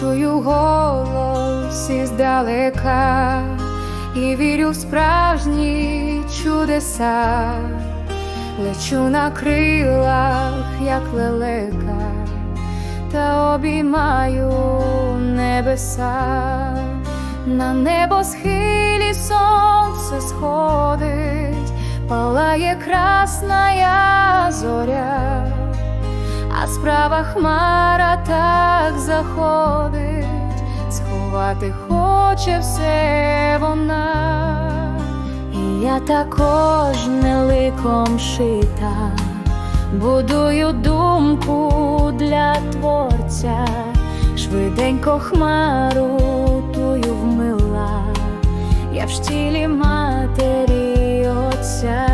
чую голос іздалека і вірю в справжні чудеса, лечу на крилах, як лелека, та обіймаю небеса, на небосхилі сонце сходить, палає красна зоря а справа хмара так заходить, сховати хоче все вона, і я також не ликом шита, будую думку для творця, швиденько хмару тую вмила, я в штілі матері отця.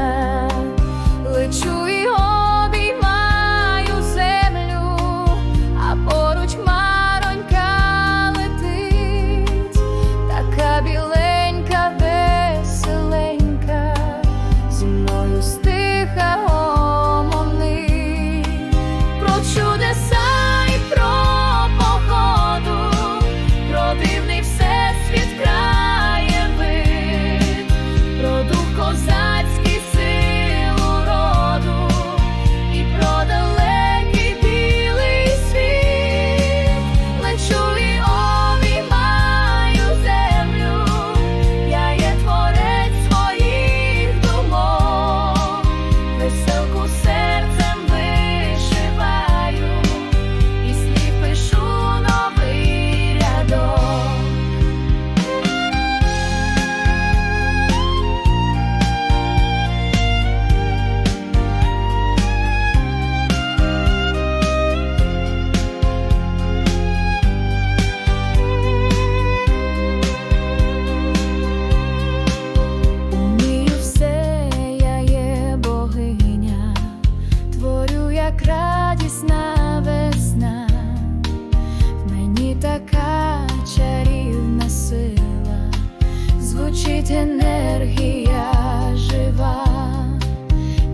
Звучить енергія жива,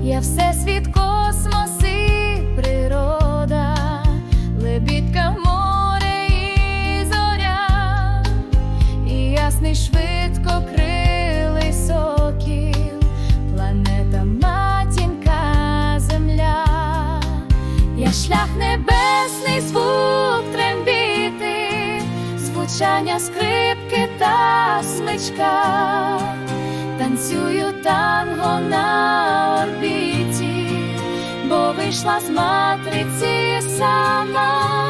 я всесвіт космос і природа, лебідка в море і зоря. І ясний швидко крилий сокіл, планета матінка земля, я шлях небесний звук трембіти, звучання скрипки та смичка, танцюю танго на орбіті, бо вийшла з матриці сама.